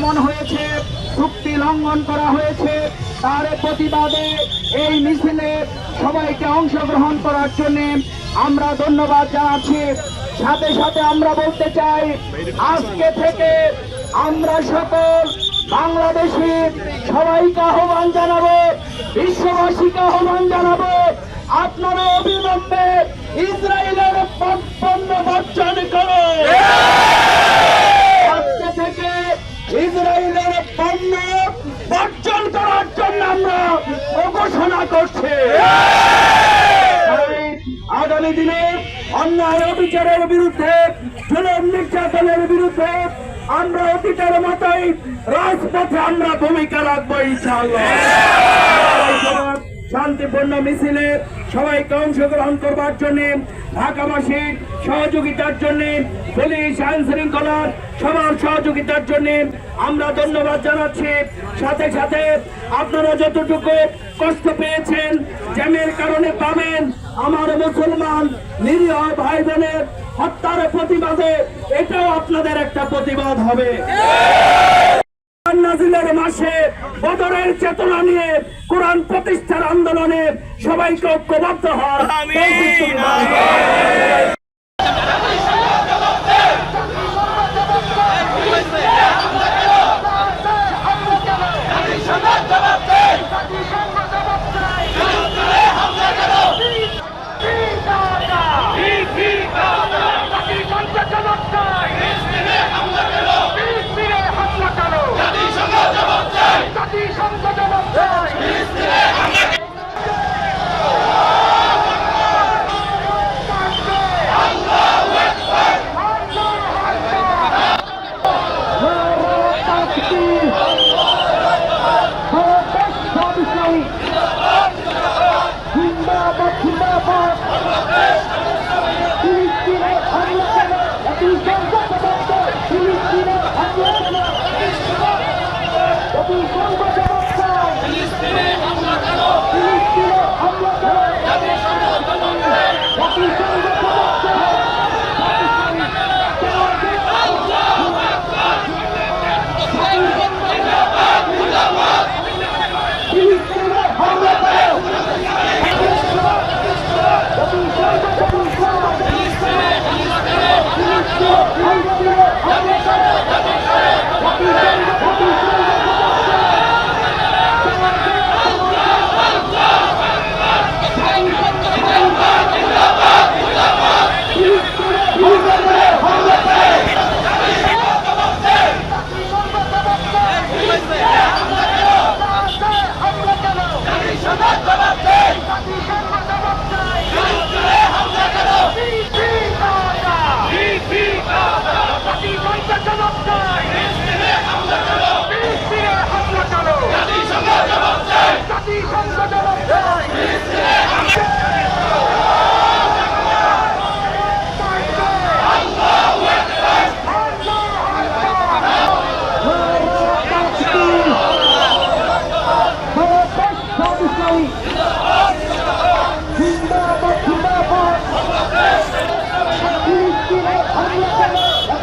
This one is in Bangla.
আক্রমণ হয়েছে, চুক্তি লঙ্ঘন করা হয়েছে। তার প্রতিবাদে এই মিছিলে সবাইকে অংশগ্রহণ করার জন্য আমরা ধন্যবাদ জানাচ্ছি। সাথে সাথে আমরা বলতে চাই, আজকে থেকে আমরা সকল বাংলাদেশি সবাইকে আহ্বান জানাব, বিশ্ববাসীকে আহ্বান জানাব, আপনারা অবিলম্বে ইসরায়েলের পণ্য বর্জন করো আজকে থেকে ইসরায়েলের পণ্য বর্জন করার জন্য আমরা ঘোষণা করছি তাই আগামী দিল অন্যায় অবিচারের বিরুদ্ধে জুলুম নির্যাতনের বিরুদ্ধে আমরা অতীতের মতোই রাজপথে আমরা ভূমিকা রাখব ইনশাআল্লাহ। শান্তিপূর্ণ মিছিলে সবাইকে অংশগ্রহণ করবার জন্য ঢাকাবাসীর সহযোগিতার জন্য, পুলিশ, আইন শৃঙ্খলার সবার সহযোগিতার জন্য আমরা ধন্যবাদ জানাচ্ছি। সাথে সাথে আপনারা যতটুকু কষ্ট পেয়েছেন, জ্যামের কারণে পাবেন, আমার মুসলমান নিরীহ ভাই বোনের হত্যার প্রতিবাদে এটাও আপনাদের একটা প্রতিবাদ হবে। নাজিলের মাসে বদরের চেতনা নিয়ে কোরআন প্রতিষ্ঠার আন্দোলনে সবাইকে ঐক্যবদ্ধ হওয়ার জাতিসংঘ